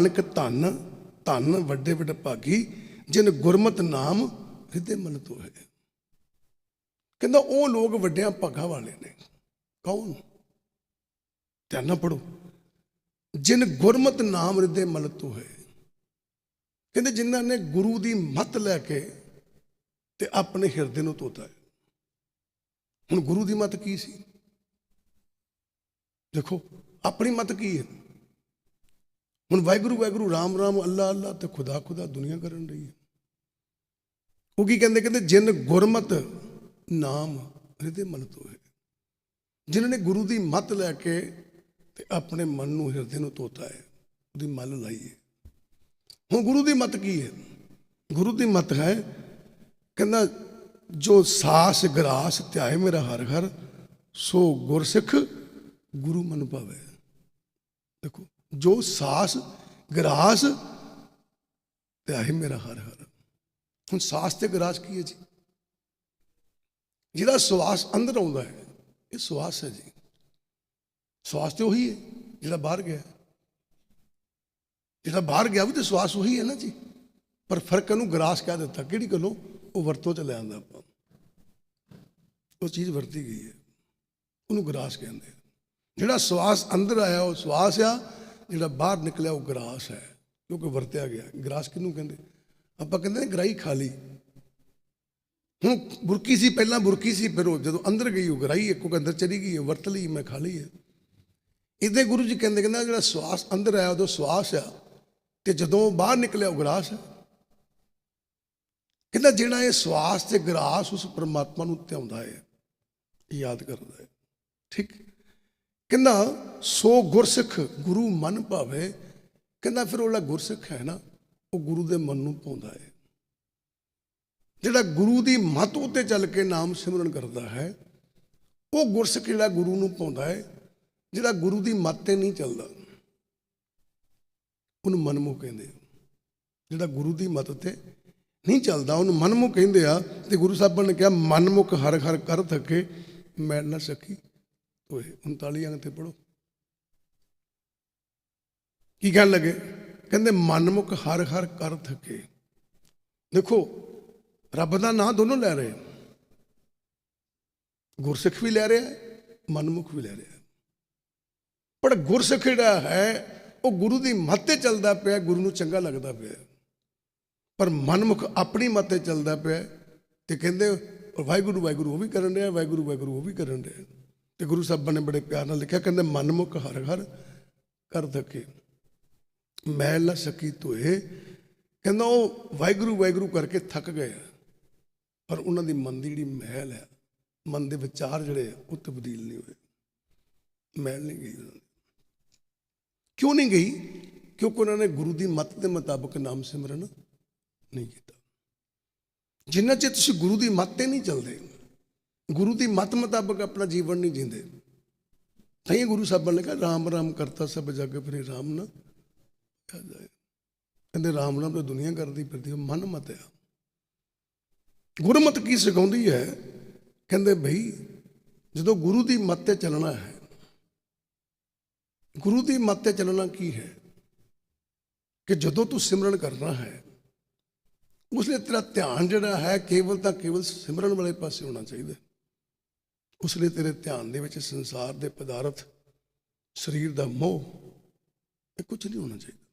ਨਾਨਕ ਧਨ, ਧੰਨ ਵੱਡੇ ਵੱਡੇ ਭਾਗੀ, ਜਿਨ ਗੁਰਮਤਿ ਨਾਮ ਹਿਰਦੇ ਮਨ ਤੋਂ ਹੈ ਕਹਿੰਦਾ ਉਹ ਲੋਕ ਵੱਡਿਆਂ ਭਾਗਾਂ ਵਾਲੇ ਨੇ। ਕੌਣ? ਧਿਆਨ ਨਾਲ ਪੜੋ ਜਿਨ ਗੁਰਮਤਿ ਨਾਮ ਹਿਰਦੇ ਮਨ ਤੋਂ ਕਹਿੰਦੇ ਜਿਨ੍ਹਾਂ ਨੇ ਗੁਰੂ ਦੀ ਮੱਤ ਲੈ ਕੇ ਤੇ ਆਪਣੇ ਹਿਰਦੇ ਨੂੰ ਧੋਤਾ ਹੈ। ਹੁਣ ਗੁਰੂ ਦੀ ਮੱਤ ਕੀ ਸੀ? ਦੇਖੋ, ਆਪਣੀ ਮੱਤ ਕੀ ਹੈ? ਹੁਣ ਵਾਹਿਗੁਰੂ ਵਾਹਿਗੁਰੂ, ਰਾਮ ਰਾਮ, ਅੱਲਾ ਅੱਲਾ ਤੇ ਖੁਦਾ ਖੁਦਾ ਦੁਨੀਆ ਕਰਨ ਰਹੀ ਹੈ। ਉਹ ਕੀ ਕਹਿੰਦੇ ਕਹਿੰਦੇ ਜਿਨ ਗੁਰਮਤ ਨਾਮ ਹਿਰਦੇ ਮਨ ਤੋਂ ਜਿਨ੍ਹਾਂ ਨੇ ਗੁਰੂ ਦੀ ਮੱਤ ਲੈ ਕੇ ਤੇ ਆਪਣੇ ਮਨ ਨੂੰ ਹਿਰਦੇ ਨੂੰ ਧੋਤਾ ਹੈ, ਉਹਦੀ ਮੱਲ ਲਾਈ ਹੈ। ਹੁਣ ਗੁਰੂ ਦੀ ਮੱਤ ਕੀ ਹੈ? ਗੁਰੂ ਦੀ ਮੱਤ ਹੈ, ਕਹਿੰਦਾ ਜੋ ਸਾਸ ਗਰਾਸ ਧਿਆਏ ਮੇਰਾ ਹਰ ਹਰ ਸੋ ਗੁਰਸਿੱਖ ਗੁਰੂ ਮਨ ਭਾਵੇ ਦੇਖੋ ਜੋ ਸਾਸ, ਗਰਾਸ, ਤੇ ਆਹੀ ਮੇਰਾ ਹਰ ਹਰ। ਹੁਣ ਸਾਸ ਤੇ ਗਰਾਸ ਕੀ ਹੈ ਜੀ? ਜਿਹਦਾ ਸਵਾਸ ਅੰਦਰ ਆਉਂਦਾ ਹੈ, ਇਹ ਸਵਾਸ ਹੈ ਜੀ। ਸਵਾਸ ਤੇ ਉਹੀ ਹੈ, ਜਿਹੜਾ ਬਾਹਰ ਗਿਆ। ਜਿਹੜਾ ਬਾਹਰ ਗਿਆ ਵੀ ਤੇ ਸਵਾਸ ਉਹੀ ਹੈ ਨਾ ਜੀ। ਪਰ ਫ਼ਰਕ ਇਹਨੂੰ ਗਰਾਸ ਕਹਿ ਦਿੱਤਾ। ਕਿਹੜੀ ਗੱਲੋਂ? ਉਹ ਵਰਤੋਂ ਚ ਲੈ ਆਂਦਾ ਆਪਾਂ। ਉਹ ਚੀਜ਼ ਵਰਤੀ ਗਈ ਹੈ। ਉਹਨੂੰ ਗਰਾਸ ਕਹਿੰਦੇ ਜਿਹੜਾ ਸਵਾਸ ਅੰਦਰ ਆਇਆ, ਉਹ ਸਵਾਸ ਆ ਜਿਹੜਾ ਬਾਹਰ ਨਿਕਲਿਆ ਉਹ ਗਰਾਸ ਹੈ ਕਿਉਂਕਿ ਵਰਤਿਆ ਗਿਆ। ਗਰਾਸ ਕਿਹਨੂੰ ਕਹਿੰਦੇ? ਆਪਾਂ ਕਹਿੰਦੇ ਨੇ ਗਰਾਈ ਖਾਲੀ ਹੁਣ ਬੁਰਕੀ ਸੀ, ਪਹਿਲਾਂ ਬੁਰਕੀ ਸੀ, ਫਿਰ ਉਹ ਜਦੋਂ ਅੰਦਰ ਗਈ, ਉਹ ਗਰਾਈ ਇੱਕੋ ਅੰਦਰ ਚਲੀ ਗਈ ਵਰਤ ਲਈ, ਮੈਂ ਖਾ ਲਈ ਹੈ। ਇਹਦੇ ਗੁਰੂ ਜੀ ਕਹਿੰਦੇ, ਕਹਿੰਦਾ ਜਿਹੜਾ ਸਵਾਸ ਅੰਦਰ ਆਇਆ ਉਦੋਂ ਸਵਾਸ ਆ, ਤੇ ਜਦੋਂ ਬਾਹਰ ਨਿਕਲਿਆ, ਉਹ ਗਰਾਸ ਹੈ। ਕਹਿੰਦਾ, ਜਿਹੜਾ ਇਹ ਸਵਾਸ ਤੇ ਗਰਾਸ ਉਸ ਪਰਮਾਤਮਾ ਨੂੰ ਧਿਆਉਂਦਾ ਹੈ ਯਾਦ ਕਰਦਾ ਹੈ। ਠੀਕ? ਕਹਿੰਦਾ, ਸੋ ਗੁਰਸਿੱਖ ਗੁਰੂ ਮਨ ਭਾਵੇ। ਕਹਿੰਦਾ, ਫਿਰ ਉਹ ਗੁਰਸਿੱਖ ਹੈ ਨਾ, ਉਹ ਗੁਰੂ ਦੇ ਮਨ ਨੂੰ ਪਾਉਂਦਾ ਹੈ। ਜਿਹੜਾ ਗੁਰੂ ਦੀ ਮੱਤ ਉੱਤੇ ਚੱਲ ਕੇ ਨਾਮ ਸਿਮਰਨ ਕਰਦਾ ਹੈ, ਉਹ ਗੁਰਸਿੱਖ ਜਿਹੜਾ ਗੁਰੂ ਨੂੰ ਪਾਉਂਦਾ ਹੈ, ਜਿਹੜਾ ਗੁਰੂ ਦੀ ਮੱਤ ਤੇ ਨਹੀਂ ਚੱਲਦਾ। ਉਹਨੂੰ ਮਨਮੁਖ ਕਹਿੰਦੇ ਜਿਹੜਾ ਗੁਰੂ ਦੀ ਮੱਤ ਤੇ ਨਹੀਂ ਚੱਲਦਾ, ਉਹਨੂੰ ਮਨਮੁਖ ਕਹਿੰਦੇ ਆ ਤੇ ਗੁਰੂ ਸਾਹਿਬਾਂ ਨੇ ਕਿਹਾ, ਮਨਮੁਖ ਹਰ ਹਰ ਕਰ ਥਕੇ, ਮੈਂ ਨਾ ਸਕੀ। ਓਏ 39 ਅੰਗ ਤੇ ਪੜੋ ਕੀ ਕਹਿਣ ਲੱਗੇ? ਕਹਿੰਦੇ ਮਨਮੁਖ ਹਰ ਹਰ ਕਰ ਥਕੇ। ਦੇਖੋ ਰੱਬ ਦਾ ਨਾਮ ਦੋਨੋਂ ਲੈ ਰਹੇ। ਗੁਰਸਿੱਖ ਵੀ ਲੈ ਰਿਹਾ ਹੈ, ਮਨਮੁਖ ਵੀ ਲੈ ਰਿਹਾ। ਪਰ ਗੁਰਸਿੱਖ ਜਿਹੜਾ ਹੈ ਉਹ ਗੁਰੂ ਦੀ ਮੱਤ ਤੇ ਚੱਲਦਾ ਪਿਆ ਗੁਰੂ ਨੂੰ ਚੰਗਾ ਲੱਗਦਾ ਪਿਆ। ਪਰ ਮਨਮੁਖ ਆਪਣੀ ਮੱਤ ਤੇ ਚੱਲਦਾ ਪਿਆ ਤੇ ਕਹਿੰਦੇ ਵਾਹਿਗੁਰੂ ਵਾਹਿਗੁਰੂ ਉਹ ਵੀ ਕਰਨ ਰਿਹਾ ਵਾਹਿਗੁਰੂ ਵਾਹਿਗੁਰੂ ਉਹ ਵੀ ਕਰਨ ਰਿਹਾ। ਤੇ ਗੁਰੂ ਸਾਹਿਬਾਂ ਨੇ ਬੜੇ ਪਿਆਰ ਨਾਲ ਲਿਖਿਆ ਕਹਿੰਦੇ ਮਨਮੁਖ ਹਰ ਹਰ ਕਰ ਧਕੇ। ਮੈਲ ਨਾ ਸਕੀ ਧੋਏ। ਕਹਿੰਦਾ ਉਹ ਵਾਹਿਗੁਰੂ ਵਾਹਿਗੁਰੂ ਕਰਕੇ ਥੱਕ ਗਏ ਪਰ ਉਹਨਾਂ ਦੀ ਮਨ ਦੀ ਜਿਹੜੀ ਮਹਿਲ ਹੈ ਮਨ ਦੇ ਵਿਚਾਰ ਜਿਹੜੇ ਆ, ਉਹ ਤਬਦੀਲ ਨਹੀਂ ਹੋਏ। ਮਹਿਲ ਨਹੀਂ ਗਈ ਕਿਉਂ ਨਹੀਂ ਗਈ? ਕਿਉਂਕਿ ਉਹਨਾਂ ਨੇ ਗੁਰੂ ਦੀ ਮੱਤ ਦੇ ਮੁਤਾਬਕ ਨਾਮ ਸਿਮਰਨ ਨਹੀਂ ਕੀਤਾ। ਜਿੰਨਾ ਚਿਰ ਤੁਸੀਂ ਗੁਰੂ ਦੀ ਮੱਤ ਤੇ ਨਹੀਂ ਚੱਲਦੇ ਗੁਰੂ ਦੀ ਮੱਤ ਮੁਤਾਬਕ ਆਪਣਾ ਜੀਵਨ ਨਹੀਂ ਜੀਂਦੇ ਤਾਂ ਗੁਰੂ ਸਾਹਿਬਾਂ ਨੇ ਕਿਹਾ, ਰਾਮ ਰਾਮ ਕਰਤਾ ਸਭ ਜਗ ਫਿਰ, ਰਾਮ ਨਾ ਜਾਏ। ਕਹਿੰਦੇ, ਰਾਮ ਨਾਮ ਤਾਂ ਦੁਨੀਆ ਕਰਦੀ ਫਿਰਦੀ, ਮਨ ਮਤ ਆ। ਗੁਰਮਤ ਕੀ ਸਿਖਾਉਂਦੀ ਹੈ? ਕਹਿੰਦੇ, ਭਈ, ਜਦੋਂ ਗੁਰੂ ਦੀ ਮੱਤ ਤੇ ਚੱਲਣਾ ਹੈ, ਗੁਰੂ ਦੀ ਮੱਤ ਤੇ ਚੱਲਣਾ ਕੀ ਹੈ? ਕਿ ਜਦੋਂ ਤੂੰ ਸਿਮਰਨ ਕਰਨਾ ਹੈ ਉਸ ਲਈ ਤੇਰਾ ਧਿਆਨ ਜਿਹੜਾ ਹੈ, ਕੇਵਲ ਤਾਂ ਕੇਵਲ ਸਿਮਰਨ ਵਾਲੇ ਪਾਸੇ ਹੋਣਾ ਚਾਹੀਦਾ ਉਸ ਲਈ ਤੇਰੇ ਧਿਆਨ ਦੇ ਵਿੱਚ ਸੰਸਾਰ ਦੇ ਪਦਾਰਥ, ਸਰੀਰ ਦਾ ਮੋਹ, ਇਹ ਕੁਝ ਨਹੀਂ ਹੋਣਾ ਚਾਹੀਦਾ।